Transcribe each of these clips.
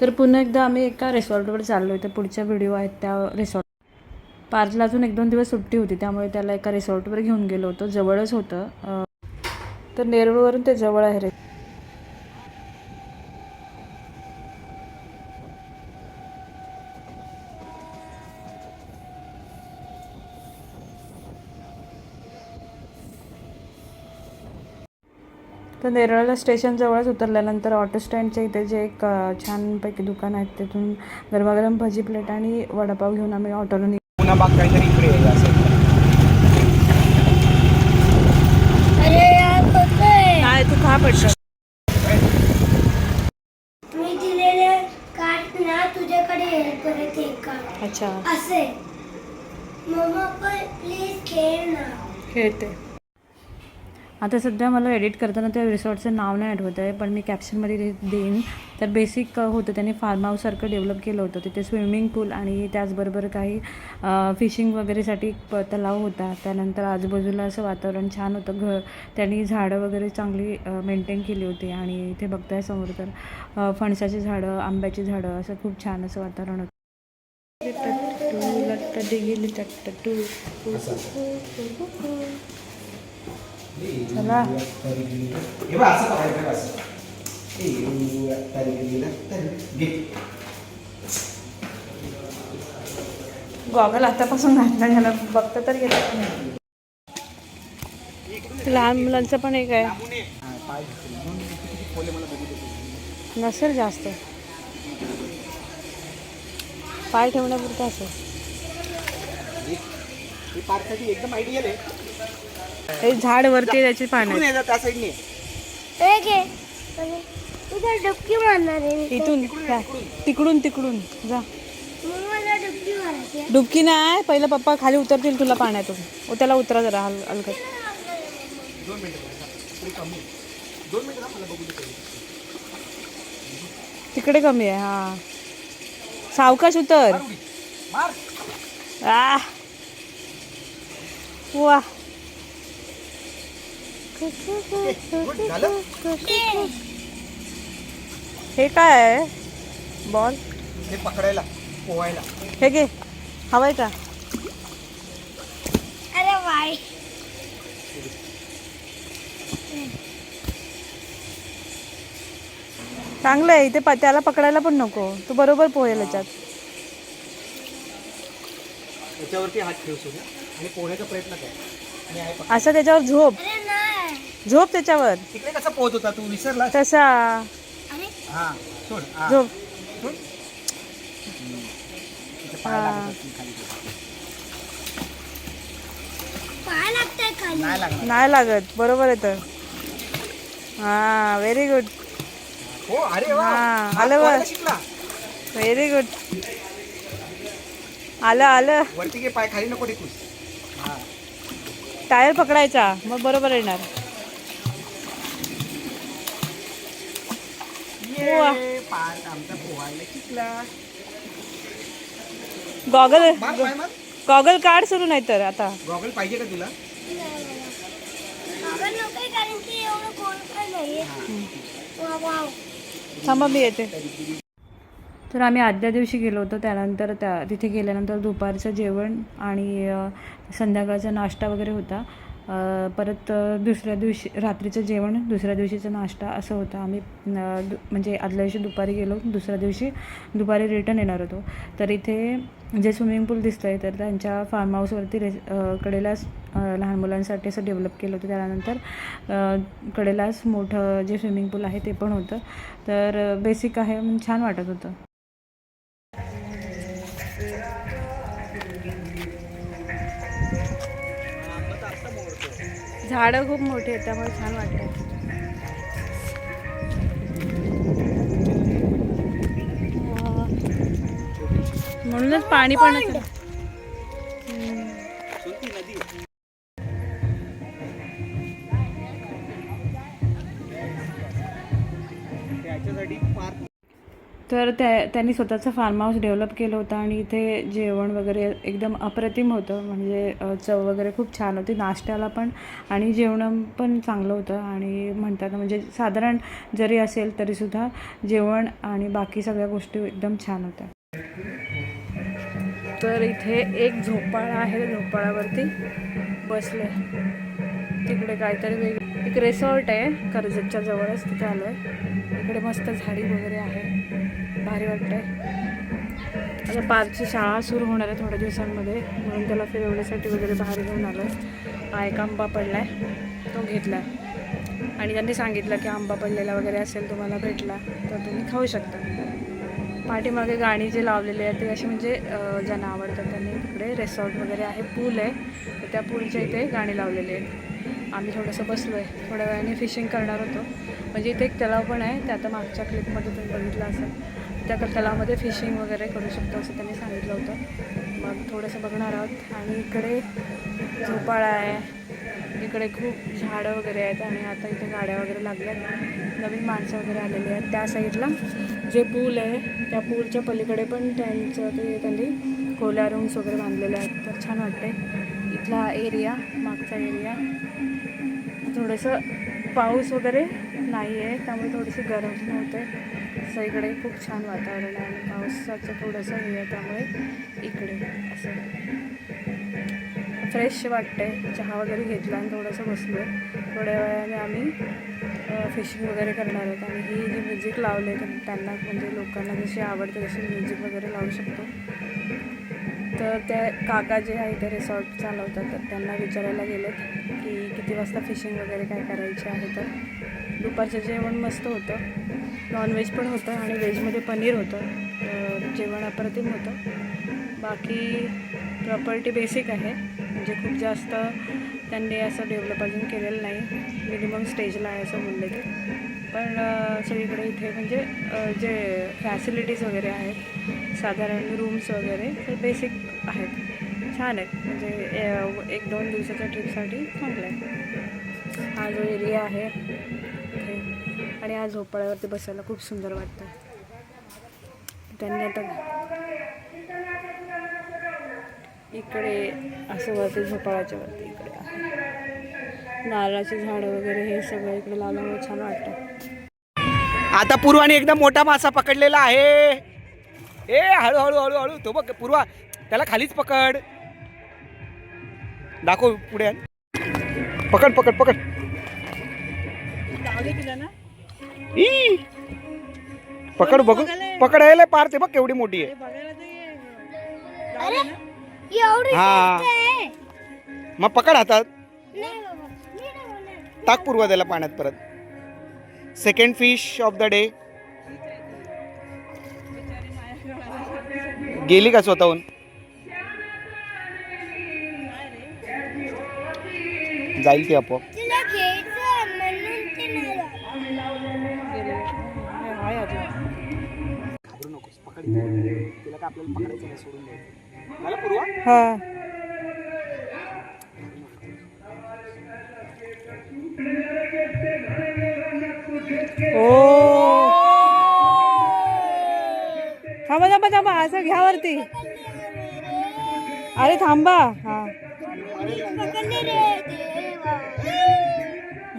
तर पुन्हा एकदा आम्ही एका रिसॉर्टवर चाललो आहे तर पुढच्या व्हिडिओ आहेत त्या रिसॉर्ट. पार्थला अजून एक दोन दिवस सुट्टी होती त्यामुळे त्याला एका रिसॉर्टवर घेऊन गेलो होतो. जवळच होतं. तर नेरळवरून ते जवळ आहे रे. तर नेरळला स्टेशन जवळच उतरल्यानंतर ऑटो स्टँडच्या इथे जे एक छानपैकी दुकान आहे तिथून गरमागरम भजी प्लेट आणि वडापाव घेऊन आम्ही ऑटोला निघ पुन्हा बाग काहीतरी इकडे आहे असं. अरे यार होतंय काय तू पडतं मी दिलेले कार्ड ना तुझ्याकडे परत एक कार्ड अच्छा. असे. मम्मा पण प्लीज खेळ ना. खेळते. आता सध्या मला एडिट करताना त्या रिसॉर्टचं नाव नाही आठवत आहे पण मी कॅप्शनमध्ये दे- देईन. तर बेसिक होतं त्यांनी फार्म हाऊससारखं डेव्हलप केलं होतं. तिथे स्विमिंग पूल आणि त्याचबरोबर काही फिशिंग वगैरेसाठी एक प- तलाव होता. त्यानंतर आजूबाजूला असं वातावरण छान होतं. घ त्यांनी झाडं वगैरे चांगली मेंटेन केली होती. आणि इथे बघताय समोर तर फणसाची झाडं आंब्याची झाडं असं खूप छान असं वातावरण होतं. चला हे बघ बघ असं घे. गॉगल आतापासून घातला ह्याला बघता तर येत नाही. लहान मुलांचं पण एक आहे. नसेल जास्त. पाय ठेवण्यापुरतं असेल एकदम आयडियल आहे. हे झाड वरती त्याची पानं डुबकी मारणार. इथून? तिकडून तिकडून जा. डुबकी नाही पहिलं पप्पा खाली उतरतील तुला पाण्यातून. ओ त्याला उतरा जरा हल हलकत पहिले. तिकडे कमी आहे हा. सावकाश उतर. वा. हे काय आहे? बॉल हे पकडायला पोहायला. हे घे. हवंय का? अरे वाय चांगलं आहे इथे प- त्याला पकडायला पण नको. तू बरोबर पोहेल याच्यात. त्याच्यावरती हात ठेव सोडून आणि पोहण्याचा प्रयत्न कर. आणि आहे पकड. असं त्याच्यावर झोप. अरे झोप त्याच्यावर. तिकडे कसा पोहत होता तू? विसरला? तसा. हा सोड. हा. झोप. सोड. तिथे पाय लागत असतील खाली. पाय लागतंय खाली. नाही लागणार. नाही लागत. बरोबर आहे तर. हा व्हेरी गुड हो अरे वा. हा, हात आलं पोहायला वर. शिकला? व्हेरी गुड आलं आलं. वरती घे पाय खाली नको टेकूस. हा. टायर पकडायचा. मग बरोबर येणार. आमचा पोहायला शिकला गॉगल गॉगल काढ सुरू नाही तर आता. गॉगल पाहिजे का तुला? बाबा नको कारण की एवढं गोल पण नाहीये. वा वाव थांबा मी येते. तर आम्ही आदल्या दिवशी गेलो होतो त्यानंतर त्या तिथे गेल्यानंतर दुपारचं जेवण आणि संध्याकाळचा नाश्ता वगैरे होता. परत दुसऱ्या दिवशी रात्रीचं जेवण दुसऱ्या दिवशीचा नाश्ता असं होतं. आम्ही दु म्हणजे आदल्या दिवशी दुपारी गेलो दुसऱ्या दिवशी दुपारी रिटर्न येणार होतो. तर इथे जे स्विमिंग पूल दिसतं आहे तर त्यांच्या फार्म हाऊसवरती रे कडेला कडेलाच लहान मुलांसाठी असं डेव्हलप केलं होतं. त्यानंतर कडेलाच मोठं जे स्विमिंग पूल आहे ते पण होतं. तर बेसिक आहे छान वाटत होतं. झाडं खूप मोठी आहेत त्यामुळे छान वाटतं म्हणूनच पाणी पण त्याच्यासाठी पार्क तर त्या त्यांनी स्वतःचं फार्म हाऊस डेव्हलप केलं होतं आणि इथे जेवण वगैरे एकदम अप्रतिम होतं. म्हणजे चव वगैरे खूप छान होती नाश्त्याला पण आणि जेवण पण चांगलं होतं. आणि म्हणतात म्हणजे साधारण जरी असेल तरीसुद्धा जेवण आणि बाकी सगळ्या गोष्टी एकदम छान होत्या. तर इथे एक झोपाळा आहे झोपाळ्यावरती बसले तिकडे काहीतरी वेगळं एक रिसॉर्ट आहे कर्जतच्या जवळच तिथे आलो आहे इकडे मस्त झाडी वगैरे आहे. भारी वाटतंय. आता पाचची शाळा सुरू होणार आहे थोड्या दिवसांमध्ये. म्हणून त्याला फिरवण्यासाठी वगैरे बाहेर घेऊन आलो आहे हा एक आंबा पडला आहे तो घेतला आहे आणि त्यांनी सांगितलं की आंबा पडलेला वगैरे असेल तुम्हाला भेटला तर तुम्ही खाऊ शकता. पाठीमागे गाणी जे लावलेले आहेत ते असे म्हणजे ज्यांना आवडतात त्यांनी तिकडे रेसॉर्ट वगैरे आहे पूल आहे. तर त्या पूलच्या इथे गाणी लावलेली आहेत. आम्ही थोडंसं बसलो आहे थोड्या वेळाने फिशिंग करणार होतो. म्हणजे इथे एक तलाव पण आहे. ते आता मागच्या क्लिपमध्ये तुम्ही बघितलं असेल. त्या तलावामध्ये फिशिंग वगैरे करू शकतो असं त्यांनी सांगितलं होतं. मग थोडंसं बघणार आहोत. आणि इकडे झोपाळा आहे. इकडे खूप झाडं वगैरे आहेत आणि आता इथे गाड्या वगैरे लागल्या नवीन माणसं वगैरे आलेली आहेत. त्या साईडला जे पूल आहे त्या पूलच्या पलीकडे पण त्यांचं ते त्यांनी खोल्या रूम्स वगैरे बांधलेले आहेत. तर छान वाटते इथला एरिया मागचा एरिया थोडंसं पाऊस वगैरे नाही आहे त्यामुळे थोडीशी गरम होते. इकडे खूप छान वातावरण आहे आणि पावसाचं थोडंसं हे आहे त्यामुळे इकडे असं फ्रेश वाटतंय. चहा वगैरे घेतला आणि थोडंसं बसलो आहे थोड्या वेळाने आम्ही फिशिंग वगैरे करणार आहोत आणि ही जी म्युझिक लावले तर त्यांना म्हणजे लोकांना जशी आवडते तशी म्युझिक वगैरे लावू शकतो. तर त्या काका जे आहे ते रिसॉर्ट चालवतात तर त्यांना विचारायला गेलेत. की किती वाजता फिशिंग वगैरे काय करायची आहे तर. दुपारचं जेवण मस्त होतं. नॉनव्हेज पण होतं आणि व्हेजमध्ये पनीर होतं. जेवण अप्रतिम होतं. बाकी प्रॉपर्टी बेसिक आहे. म्हणजे खूप जास्त त्यांनी असं डेव्हलप अजून केलेलं नाही. मिनिमम स्टेजला आहे असं बोलले ते. पण सगळीकडे इथे म्हणजे जे फॅसिलिटीज वगैरे आहेत साधारण रूम्स वगैरे ते बेसिक आहेत. छान आहेत. म्हणजे एक दोन दिवसाच्या ट्रिपसाठी चांगलं आहे हा जो एरिया आहे आणि हा झोपाळ्यावरती बसायला खूप सुंदर वाटतं. त्यांनी आता इकडे असं वरती झोपाळ्याच्या वरती इकडे आहे. नारळाची झाडं वगैरे हे सगळं इकडे लावल्यामुळे छान वाटतं. आता पूर्वाने एकदम मोठा मासा पकडलेला आहे. ए हळूहळू हळूहळू. तो बघ पूर्वा त्याला खालीच पकड. दाखव पुढे आण. पकड पकड पकड. ई! पकड बघ. पकडायला पार ते बघ केवढी मोठी आहे. एवढी हा. गोष्ट आहे. मग पकड हातात. नाही बाबा मी नाही होणार. टाक पूर्वा त्याला पाण्यात परत. Second fish of the day गेली का स्वतःहून? जाईल ती आपोआप. तिला काय आपल्याला पकडायचं नाही सोडून द्यायचं. मला पूर्वा? हा. ओ. थांबा थांबा थांबा. असं घ्या वरती. अरे थांबा. हा.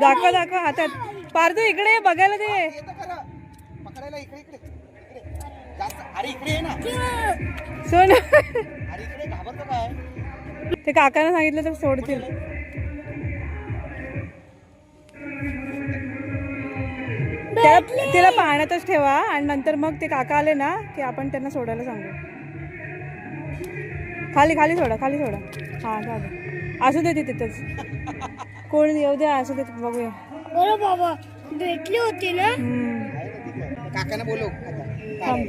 दाखव दाखव हातात. पारतू इकडे बघायला ते पकडायला इकडे इकडे इकडे. जास्त अरे इकडे ये ना. सोन. अरे इकडे घाबरतो काय? ते काकांना सांगितलं तर सोडतील. त्याला तिला पाण्यातच ठेवा. आणि नंतर मग ते काका आले ना की आपण त्यांना सोडायला सांगू. खाली खाली सोडा खाली सोडा. हां चालेल असू दे तिथंच. कोण येऊ दे असू दे बघूया. बरं बाबा भेटली होती ना? हम्म. काकांना बोलव. आता थांब.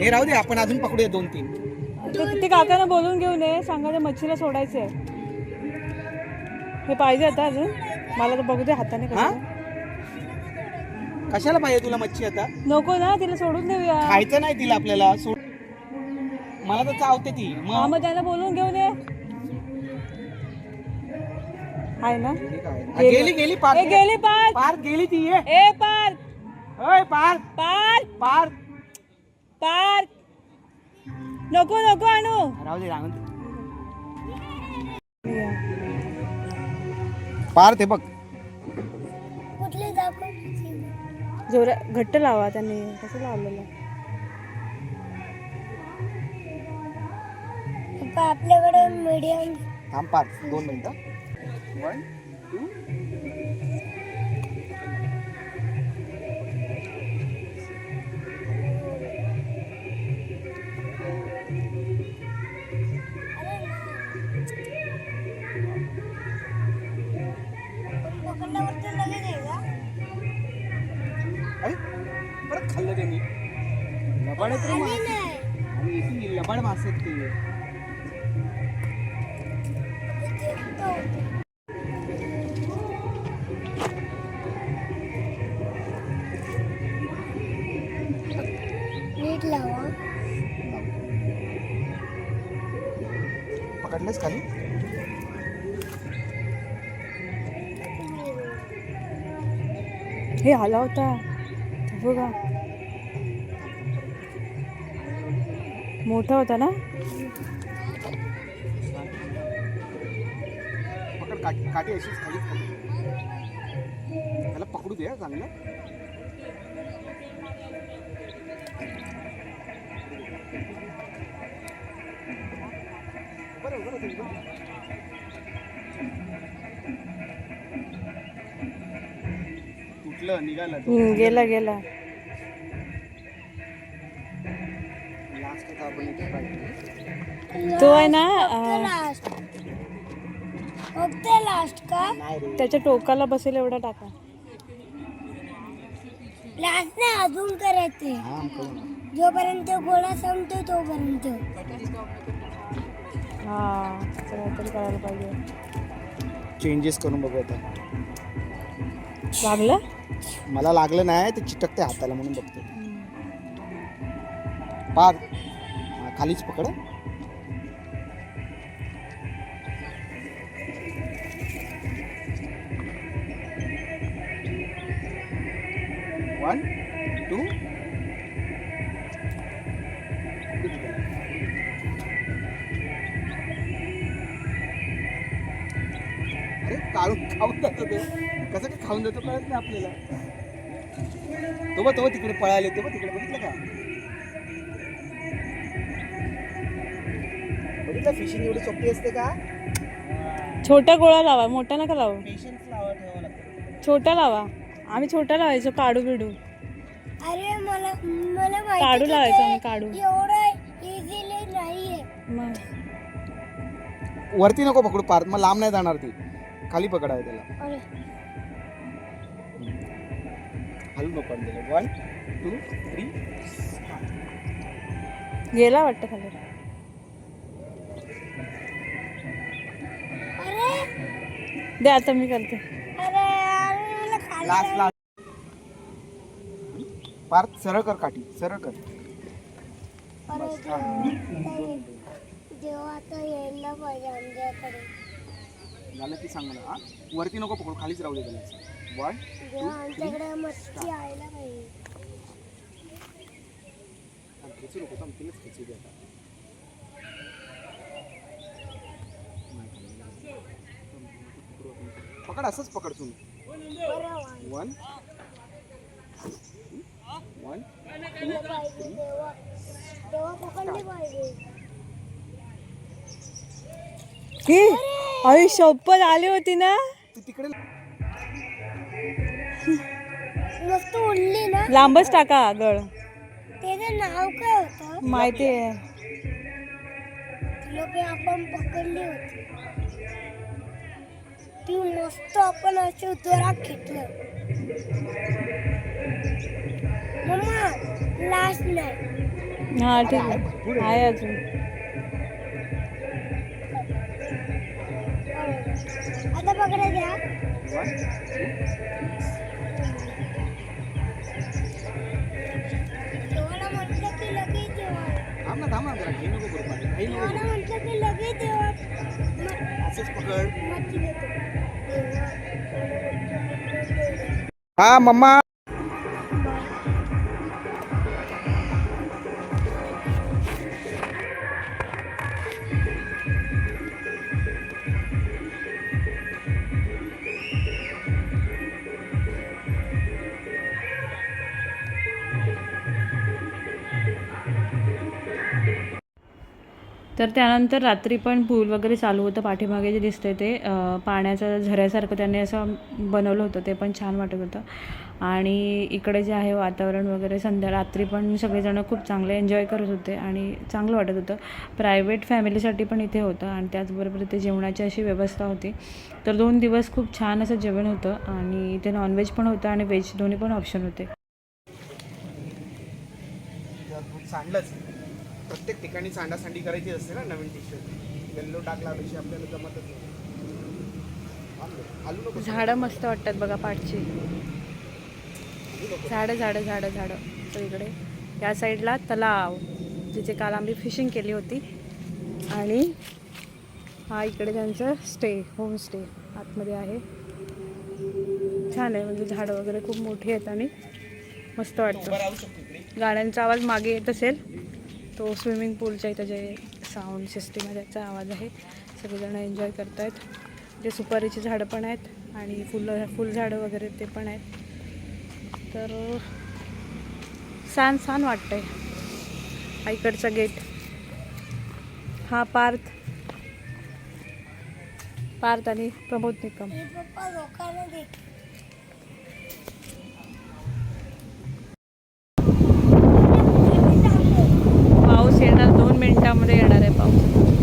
हे राहू दे आपण अजून पकडूया दोन तीन. ते ते काकांना बोलून घेऊन ये सांगा ते मच्छीला सोडायचं आहे हे पाहिजे आता अजून. मला तर बघू दे हाताने हा? कसं कशाला पाहिजे तुला मच्छी आता? नको ना तिला सोडून देऊया. खायचं नाही तिला आपल्याला. सोड मला तर चावते ती. हा मग मग त्यांना बोलून घेऊन ये आहे ना? गेली गेली. पार ए गेली. पार पार गेली ती ये ए पार ओय पार पार पार पार नको नको आणू राहू दे राहून दे. पार ते बघ. कुठली दाखव जोरा घट्ट लावा त्यांनी. कसं लावलेलं? आपल्याकडे मीडियम थांब पाच दोन मिनिटं. One two. परत खाल्लं त्यांनी. लबाड आणि इथे लबाड मासे आहेत ते. हे आला होता. बघा. मोठा होता ना? पकड काठी अशीच खालीच त्याला पकडू दे हा चांगलं. बरं बरं निघालं हम्म, गेला गेला. लास्ट आता आपण इथे पाहिजे तो आहे ना अं, लास्ट फक्त लास्ट का? नाही रे. त्याच्या टोकाला बसेल एवढा टाका. लास्ट नाही अजून करायचे. हा ना. जोपर्यंत गोळा संपतो तोपर्यंत. हा असं काहीतरी करायला पाहिजे. चेंजेस करून बघू आता. लागलं? मला लागलं नाही ते चिटकते हाताला म्हणून बघतो पार. हा, खालीच पकड. वन टू अरे काढून खाऊन जातो ते. कसं काय खाऊन जातो कळत नाही आपल्याला. तो बघ तो बघ तिकडे पळाले ते बघ तिकडे बघितलं का? बघितलं फिशिंग एवढी सोपी असते का? छोटा गोळा लावा मोठा नका लावू. पेशन्स लावा ठेवावं लागतं. छोटा लावा. आम्ही छोटा लावायचो काढू बिडू. अरे मला मला माहिती काढू की लावायचं आम्ही, काढू. एवढं इझिली नाहीये. मग. वरती नको पकडू पार मग लांब नाही जाणार ती. खाली पकडावे त्याला. अरे. हलू नको वन टू थ्री गेला वाटतं खाली. अरे. दे आता मी करते. अरे अरे मला खाली लास्ट लास्ट पार सरळ कर काठी सरळ कर. अरे बस, हा. देवा देवा आता यायला पाहिजे आमच्याकडे. झालं की सांग मला हा? वरती नको पकडू खालीच राहू दे त्याला. वन आमच्याकडे मच्छी खेचू नको खेचू पकड असंच पकड तुम्ही. वन. वन. की? अरे शपथ आली होती ना? तू तिकडे उडली ना. लांबच टाका गळ त्याचं नाव काय होतं? माहिती आहे. लोक आपण पकडली होती. ती मस्त आपण अशी जोरात घेतलं मम्मा लास्ट नाही हा ठीक आहे. आहे अजून. आता पकडा द्या थांब ना थांब ना जरा घे नको करू पाणी काही नको देवाला म्हटलं की लगेच देवा म- करू. असंच पकड. मच्छी देतो. देवा. हा मम्मा. तर त्यानंतर रात्री पण पूल वगैरे चालू होतं. पाठीमागे जे दिसतंय ते पाण्याचं झऱ्यासारखं त्यांनी असं बनवलं होतं. ते पण छान वाटत होतं. आणि इकडे जे आहे वातावरण वगैरे संध्या रात्री पण सगळेजणं खूप चांगले एन्जॉय करत होते आणि चांगलं वाटत होतं. प्रायव्हेट फॅमिलीसाठी पण इथे होतं आणि त्याचबरोबर इथे जेवणाची अशी व्यवस्था होती. तर दोन दिवस खूप छान असं जेवण होतं आणि इथे नॉनव्हेज पण होतं आणि व्हेज दोन्ही पण ऑप्शन होते. सांडलंच प्रत्येक ठिकाणी सांडासांडी करायची असते ना नवीन टी शर्ट येल्लो टाक लावल्याशी आपल्याला जमतच नाही. आलू नको. झाडं मस्त वाटतात बघा पाठची. झाडं झाडं झाडं झाडं. इकडे या साईडला तलाव जिथे काल आम्ही फिशिंग केली होती. आणि हा इकडे त्यांचं स्टे होमस्टे आतमध्ये आहे. छान आहे म्हणजे झाडं वगैरे खूप मोठी आहेत आणि मस्त वाटतं. गाड्यांचा आवाज मागे येत असेल. तो स्विमिंग पूलच्या इथं जे साऊंड सिस्टीम आहे त्याचा आवाज आहे. सगळेजण एन्जॉय करत आहेत जे सुपारीची झाडं पण आहेत आणि फुलं फुलझाडं वगैरे ते पण आहेत. तर छान छान वाटतंय. आहे इकडचा गेट हा पार्थ. पार्थ आणि प्रमोद निकम. मिनिटामध्ये येणार आहे पाऊस.